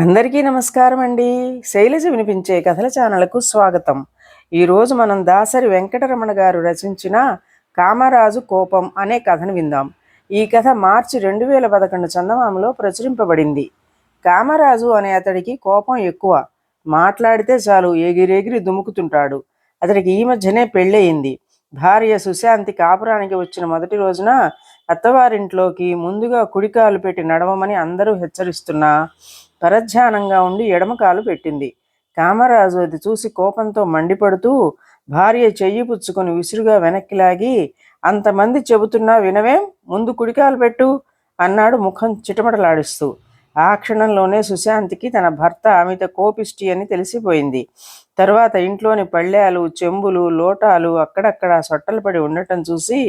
అందరికీ నమస్కారం అండి. శైలజ వినిపించే కథల ఛానల్కు స్వాగతం. ఈరోజు మనం దాసరి వెంకటరమణ గారు రచించిన కామరాజు కోపం అనే కథను విందాం. ఈ కథ మార్చి రెండు వేల పదకొండు చందమామలో ప్రచురింపబడింది. కామరాజు అనే అతడికి కోపం ఎక్కువ. మాట్లాడితే చాలు ఎగిరెగిరి దుముకుతుంటాడు. అతడికి ఈ మధ్యనే పెళ్ళయింది. భార్య సుశాంతి కాపురానికి వచ్చిన మొదటి రోజున అత్తవారింట్లోకి ముందుగా కుడికాలు పెట్టి నడవమని అందరూ హెచ్చరిస్తున్నా పరధ్యానంగా ఉండి ఎడమకాలు పెట్టింది. కామరాజు అది చూసి కోపంతో మండిపడుతూ భార్య చెయ్యి పుచ్చుకొని విసురుగా వెనక్కి లాగి అంతమంది చెబుతున్నా వినవేం ముందు కుడికాలు పెట్టు అన్నాడు ముఖం చిటమటలాడిస్తూ. ఆ క్షణంలోనే సుశాంతికి తన భర్త అమిత కోపిష్టి అని తెలిసిపోయింది. తర్వాత ఇంట్లోని పళ్ళేలు చెంబులు లోటాలు అక్కడక్కడ సొట్టలు పడి ఉండటం చూసి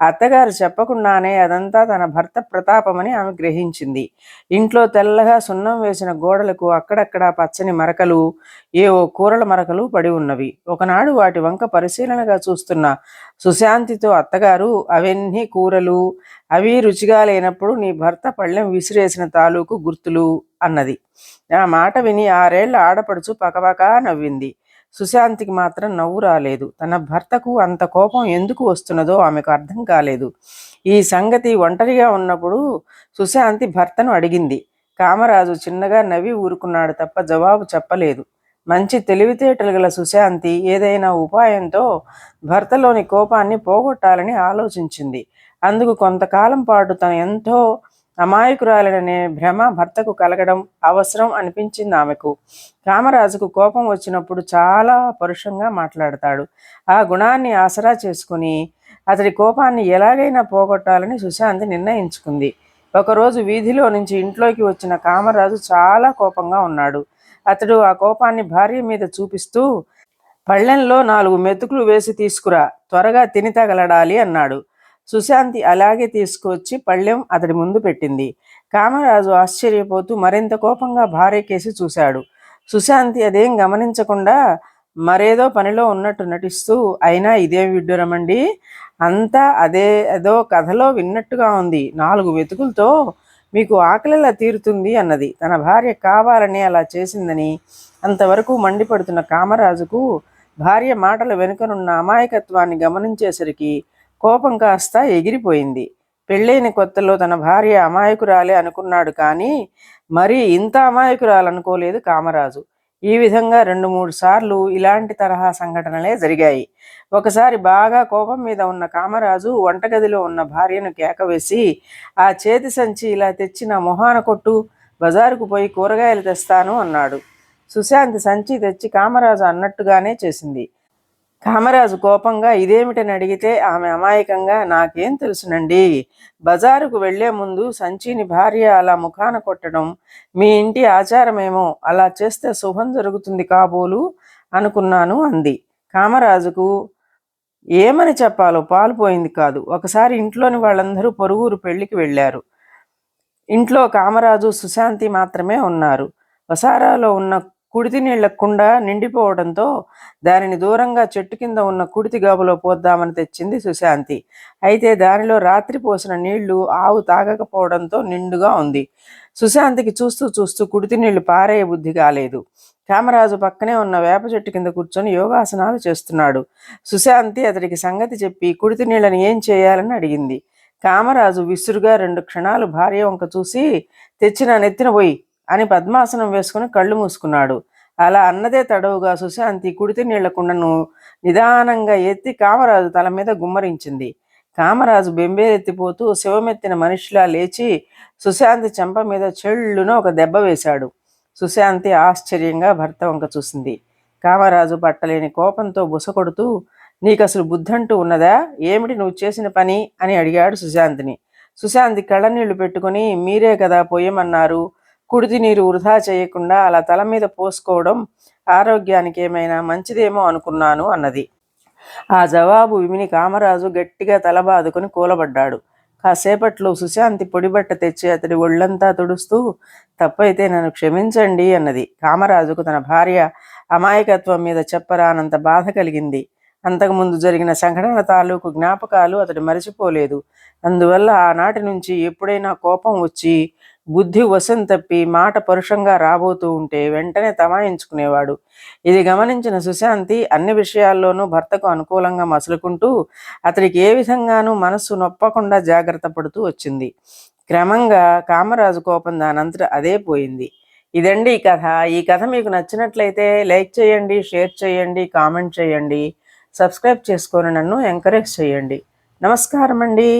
అత్తగారు చెప్పకుండానే అదంతా తన భర్త ప్రతాపమని ఆమె గ్రహించింది. ఇంట్లో తెల్లగా సున్నం వేసిన గోడలకు అక్కడక్కడ పచ్చని మరకలు ఏవో కూరల మరకలు పడి ఉన్నవి. ఒకనాడు వాటి వంక పరిశీలనగా చూస్తున్న సుశాంతితో అత్తగారు అవన్నీ కూరలు? అవి రుచిగా లేనప్పుడు నీ భర్త పళ్ళెం విసిరేసిన తాలూకు గుర్తులు? అన్నది. ఆ మాట విని ఆరేళ్ళ ఆడపడుచు పకపకా నవ్వింది. సుశాంతికి మాత్రం నవ్వు రాలేదు. తన భర్తకు అంత కోపం ఎందుకు వస్తున్నదో ఆమెకు అర్థం కాలేదు. ఈ సంగతి ఒంటరిగా ఉన్నప్పుడు సుశాంతి భర్తను అడిగింది. కామరాజు చిన్నగా నవ్వి ఊరుకున్నాడు తప్ప జవాబు చెప్పలేదు. మంచి తెలివితేటలు గల సుశాంతి ఏదైనా ఉపాయంతో భర్తలోని కోపాన్ని పోగొట్టాలని ఆలోచించింది. అందుకు కొంతకాలం పాటు తను ఎంతో అమాయకురాలననే భ్రమ భర్తకు కలగడం అవసరం అనిపించింది ఆమెకు. కామరాజుకు కోపం వచ్చినప్పుడు చాలా పరుషంగా మాట్లాడతాడు. ఆ గుణాన్ని ఆసరా చేసుకుని అతడి కోపాన్ని ఎలాగైనా పోగొట్టాలని సుశాంతి నిర్ణయించుకుంది. ఒకరోజు వీధిలో నుంచి ఇంట్లోకి వచ్చిన కామరాజు చాలా కోపంగా ఉన్నాడు. అతడు ఆ కోపాన్ని భార్య మీద చూపిస్తూ పళ్ళెంలో నాలుగు మెతుకులు వేసి తీసుకురా త్వరగా తిని తగలడాలి అన్నాడు. సుశాంతి అలాగే తీసుకువచ్చి పళ్ళెం అతడి ముందు పెట్టింది. కామరాజు ఆశ్చర్యపోతూ మరింత కోపంగా భార్యకేసి చూశాడు. సుశాంతి అదేం గమనించకుండా మరేదో పనిలో ఉన్నట్టు నటిస్తూ అయినా ఇదే విడ్డూరమండి? అంతా అదే ఏదో కథలో విన్నట్టుగా ఉంది. నాలుగు వెతుకులతో మీకు ఆకలిలా తీరుతుంది అన్నది. తన భార్య కావాలని అలా చేసిందని అంతవరకు మండిపడుతున్న కామరాజుకు భార్య మాటల వెనుకనున్న అమాయకత్వాన్ని గమనించేసరికి కోపం కాస్త ఎగిరిపోయింది. పెళ్ళైన కొత్తలో తన భార్య అమాయకురాలే అనుకున్నాడు కానీ మరీ ఇంత అమాయకురాలనుకోలేదు కామరాజు. ఈ విధంగా రెండు మూడు సార్లు ఇలాంటి తరహా సంఘటనలే జరిగాయి. ఒకసారి బాగా కోపం మీద ఉన్న కామరాజు వంటగదిలో ఉన్న భార్యను కేకవేసి ఆ చేతి సంచి ఇలా తెచ్చి నా మొహాన కొట్టు బజారుకు పోయి కూరగాయలు తెస్తాను అన్నాడు. సుశాంత్ సంచి తెచ్చి కామరాజు అన్నట్టుగానే చేసింది. కామరాజు కోపంగా ఇదేమిటని అడిగితే ఆమె అమాయకంగా నాకేం తెలుసునండి? బజారుకు వెళ్ళే ముందు సంచిని భార్య అలా ముఖాన కొట్టడం మీ ఇంటి ఆచారమేమో? అలా చేస్తే శుభం జరుగుతుంది కాబోలు అనుకున్నాను అంది. కామరాజుకు ఏమని చెప్పాలో పాలుపోయింది కాదు. ఒకసారి ఇంట్లోని వాళ్ళందరూ పొరుగురు పెళ్ళికి వెళ్ళారు. ఇంట్లో కామరాజు సుశాంతి మాత్రమే ఉన్నారు. వసారాలో ఉన్న కుడితి నీళ్ళ కుండ నిండిపోవడంతో దానిని దూరంగా చెట్టు కింద ఉన్న కుడితి గాబులో పోద్దామని తెచ్చింది సుశాంతి. అయితే దానిలో రాత్రి పోసిన నీళ్ళు ఆవు తాగకపోవడంతో నిండుగా ఉంది. సుశాంతికి చూస్తూ చూస్తూ కుడితి నీళ్ళు పారేయ బుద్ధి కాలేదు. కామరాజు పక్కనే ఉన్న వేప చెట్టు కింద కూర్చొని యోగాసనాలు చేస్తున్నాడు. సుశాంతి అతడికి సంగతి చెప్పి కుడితి నీళ్ళని ఏం చేయాలని అడిగింది. కామరాజు విసురుగా రెండు క్షణాలు భార్య వంక చూసి తెచ్చిన నెత్తిన పోయి అని పద్మాసనం వేసుకుని కళ్ళు మూసుకున్నాడు. అలా అన్నదే తడవుగా సుశాంతి కుడితి నీళ్ళకుండను నిదానంగా ఎత్తి కామరాజు తల మీద గుమ్మరించింది. కామరాజు బెంబేరెత్తిపోతూ శివమెత్తిన మనిషిలా లేచి సుశాంతి చెంప మీద చెళ్ళున ఒక దెబ్బ వేశాడు. సుశాంతి ఆశ్చర్యంగా భర్త వంక చూసింది. కామరాజు పట్టలేని కోపంతో బుసకొడుతూ నీకు అసలు బుద్ధంటూ ఉన్నదా? ఏమిటి నువ్వు చేసిన పని? అని అడిగాడు సుశాంతిని. సుశాంతి కళ్ళనీళ్ళు పెట్టుకుని మీరే కదా పోయమన్నారు. కుడితి నీరు వృధా చేయకుండా అలా తల మీద పోసుకోవడం ఆరోగ్యానికి ఏమైనా మంచిదేమో అనుకున్నాను అన్నది. ఆ జవాబు విమిని కామరాజు గట్టిగా తల బాదుకుని కూలబడ్డాడు. కాసేపట్లో సుశాంతి పొడిబట్ట తెచ్చి అతడి ఒళ్ళంతా తుడుస్తూ తప్పైతే నన్ను క్షమించండి అన్నది. కామరాజుకు తన భార్య అమాయకత్వం మీద చెప్పరానంత బాధ కలిగింది. అంతకుముందు జరిగిన సంఘటన తాలూకు జ్ఞాపకాలు అతడు మరిచిపోలేదు. అందువల్ల ఆనాటి నుంచి ఎప్పుడైనా కోపం వచ్చి బుద్ధి వశం తప్పి మాట పరుషంగా రాబోతూ ఉంటే వెంటనే తమాయించుకునేవాడు. ఇది గమనించిన సుశాంతి అన్ని విషయాల్లోనూ భర్తకు అనుకూలంగా మసులుకుంటూ అతడికి ఏ విధంగానూ మనస్సు నొప్పకుండా జాగ్రత్త పడుతూ వచ్చింది. క్రమంగా కామరాజు కోపం దానంతట అదే పోయింది. ఇదండి ఈ కథ. ఈ కథ మీకు నచ్చినట్లయితే లైక్ చేయండి షేర్ చేయండి కామెంట్ చేయండి సబ్స్క్రైబ్ చేసుకొని నన్ను ఎంకరేజ్ చేయండి. నమస్కారం అండి